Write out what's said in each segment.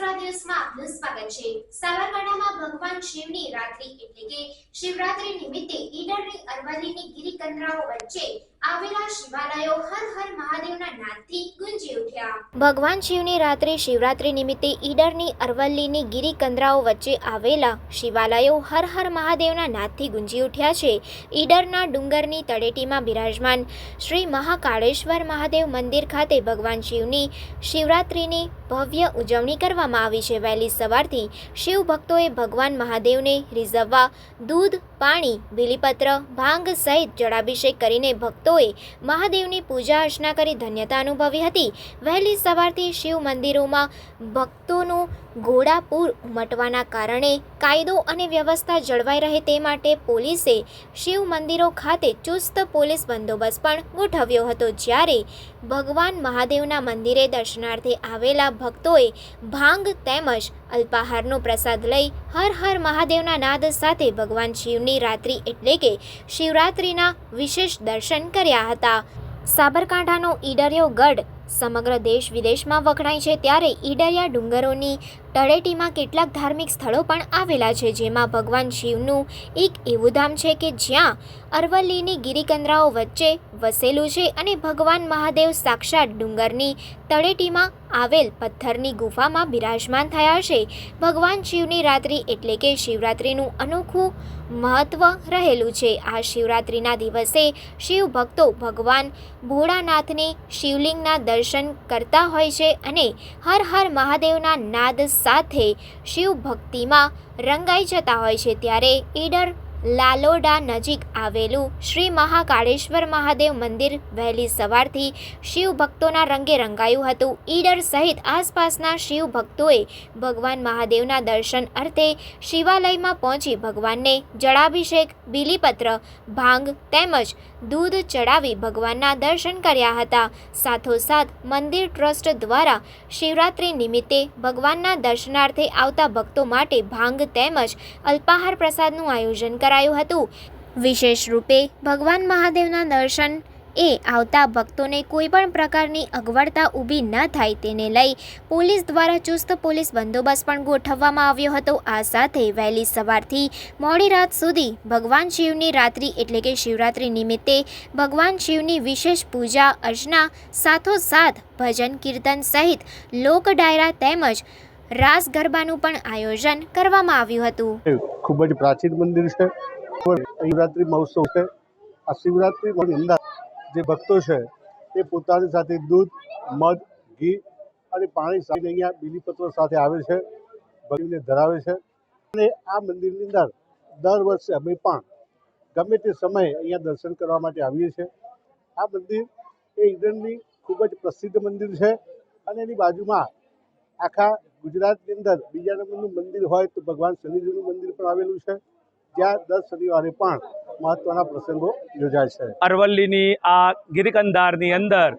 સોરા દિવસમાં આપનું સ્વાગત છે સાબરકાંઠામાં ભગવાન શિવની રાત્રિ એટલે કે શિવરાત્રી નિમિત્તે ઈડરની અરવલ્લીની ગિરિકંદરાઓ વચ્ચે ભગવાન શિવની રાત્રે શિવરાત્રી નિમિત્તે ઈડરની અરવલ્લીની ગિરિકંદરાઓ વચ્ચે આવેલા શિવાલયો હર હર મહાદેવના નાદથી ગુંજી ઉઠ્યા છે. ઈડરના ડુંગરની તળેટીમાં બિરાજમાન શ્રી મહાકાળેશ્વર મહાદેવ મંદિર ખાતે ભગવાન શિવની શિવરાત્રિની ભવ્ય ઉજવણી કરવામાં આવી છે. વહેલી સવારથી શિવ ભક્તોએ ભગવાન મહાદેવને રીઝવવા, દૂધ, પાણી, બિલીપત્ર, ભાંગ સહિત જળાભિષેક કરીને ભક્તોએ મહાદેવની પૂજા અર્ચના કરી ધન્યતા અનુભવી હતી. વહેલી સવારથી શિવ મંદિરોમાં ભક્તોનું ઘોડાપૂર ઉમટવાના કારણે કાયદો અને વ્યવસ્થા જળવાઈ રહે તે માટે પોલીસે શિવ મંદિરો ખાતે ચુસ્ત પોલીસ બંદોબસ્ત પણ ગોઠવ્યો હતો. જ્યારે ભગવાન મહાદેવના મંદિરે દર્શનાર્થે આવેલા ભક્તોએ ભાંગ તેમજ અલ્પાહારનો પ્રસાદ લઈ હર હર મહાદેવના નાદ સાથે ભગવાન શિવની રાત્રિ એટલે કે શિવરાત્રિના વિશેષ દર્શન કર્યા હતા. સાબરકાંઠાનો ઈડરિયો ગઢ સમગ્ર દેશ વિદેશમાં વખણાય છે ત્યારે ઈડરિયા ડુંગરોની તળેટીમાં કેટલાક ધાર્મિક સ્થળો પણ આવેલા છે, જેમાં ભગવાન શિવનું એક એવું ધામ છે કે જ્યાં અરવલ્લીની ગિરિકંદરાઓ વચ્ચે વસેલું છે અને ભગવાન મહાદેવ સાક્ષાત ડુંગરની તળેટીમાં આવેલ પથ્થરની ગુફામાં બિરાજમાન થયા છે. ભગવાન શિવની રાત્રિ એટલે કે શિવરાત્રિનું અનોખું મહત્વ રહેલું છે. આ શિવરાત્રિના દિવસે શિવ ભક્તો ભગવાન ભોળાનાથને શિવલિંગના દર્શન કરતા હોય છે અને હર હર મહાદેવના નાદ સાથે શિવ ભક્તિમાં રંગાઈ જતા હોય છે. ત્યારે ઈડર લાલોડા નજીક આવેલું શ્રી મહાકાળેશ્વર મહાદેવ મંદિર વહેલી સવારથી શિવ ભક્તોના રંગે રંગાયું હતું. ઈડર સહિત આસપાસના શિવ ભક્તોએ ભગવાન મહાદેવના દર્શન અર્થે શિવાલયમાં પહોંચી ભગવાનને જળાભિષેક, બિલીપત્ર, ભાંગ તેમજ દૂધ ચડાવી ભગવાનના દર્શન કર્યા હતા. સાથોસાથ મંદિર ટ્રસ્ટ દ્વારા શિવરાત્રિ નિમિત્તે ભગવાનના દર્શનાર્થે આવતા ભક્તો માટે ભાંગ તેમજ અલ્પાહાર પ્રસાદનું આયોજન કરાયું. હતું. વિશેષ રૂપે ભગવાન મહાદેવના દર્શન એ આવતા ભક્તોને કોઈ પણ પ્રકારની અગવડતા ઊભી ન થાય તેને લઈ પોલીસ દ્વારા ચુસ્ત પોલીસ બંદોબસ્ત પણ ગોઠવવામાં આવ્યો હતો. આ સાથે વહેલી સવારથી મોડી રાત સુધી ભગવાન શિવની રાત્રિ એટલે કે શિવરાત્રિ નિમિત્તે ભગવાન શિવની વિશેષ પૂજા અર્ચના સાથોસાથ ભજન કીર્તન સહિત લોક ડાયરા તેમજ રાસ ગરબાનું પણ આયોજન કરવામાં આવ્યું હતું. ખૂબ જ પ્રાચીન મંદિર છે. શિવરાત્રિ મહોત્સવ છે. આ શિવરાત્રિ અંદર જે ભક્તો છે, એ પોતાની સાથે દૂધ, મધ, ઘી અને પાણી સાથે અહીંયા બીલીપત્રો સાથે આવે છે. ભગવાનને ધરાવે છે. અને આ મંદિરની અંદર દર વર્ષે અમે પણ ગમે તે સમયે અહીંયા દર્શન કરવા માટે આવીએ છીએ. આ મંદિર એ ઈડનની ખૂબ જ પ્રસિદ્ધ મંદિર છે અને એની બાજુમાં આખા ગુજરાતની અંદર બીજા નંબરનું મંદિર હોય તો ભગવાન શનિદેવનું મંદિર પણ આવેલું છે. જ્યાં દર શનિવારે પણ મહત્વના પ્રસંગો યોજાય છે. અરવલ્લીની આ ગિરિકંધારની અંદર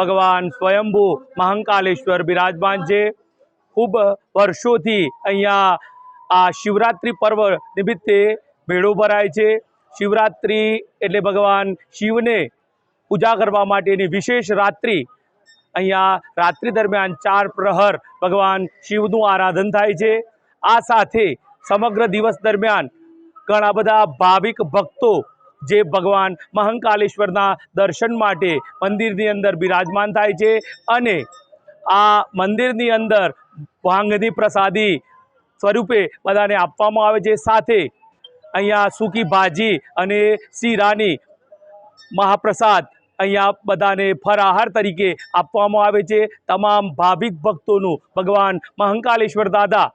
ભગવાન સ્વયંભૂ મહાંકાલેશ્વર બિરાજમાન છે. ખૂબ વર્ષોથી અહીંયા આ શિવરાત્રિ પર્વ નિમિત્તે મેળો ભરાય છે. શિવરાત્રિ એટલે ભગવાન શિવને પૂજા કરવા માટેની વિશેષ રાત્રિ અહીંયા રાત્રિ દરમિયાન ચાર પ્રહર ભગવાન શિવનું આરાધન થાય છે. આ સાથે સમગ્ર દિવસ દરમિયાન ઘણા બધા ભાવિક ભક્તો જે ભગવાન મહંકાલેશ્વરના દર્શન માટે મંદિરની અંદર બિરાજમાન થાય છે અને આ મંદિરની અંદર ભાંગની પ્રસાદી સ્વરૂપે બધાને આપવામાં આવે છે. સાથે અહીંયા સૂકી ભાજી અને શીરાની મહાપ્રસાદ અહીંયા બધાને ફરાહાર તરીકે આપવામાં આવે છે. તમામ ભાવિક ભક્તોનું ભગવાન મહંકાલેશ્વર દાદા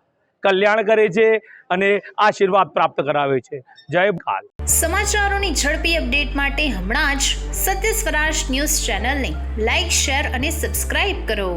કલ્યાણ કરે છે અને આશીર્વાદ પ્રાપ્ત કરાવે છે. જય કાલ સમાચારોની ઝડપી અપડેટ માટે હમણાં જ સત્ય સ્વરાજ ન્યૂઝ ચેનલને લાઇક શેર અને સબસ્ક્રાઇબ કરો.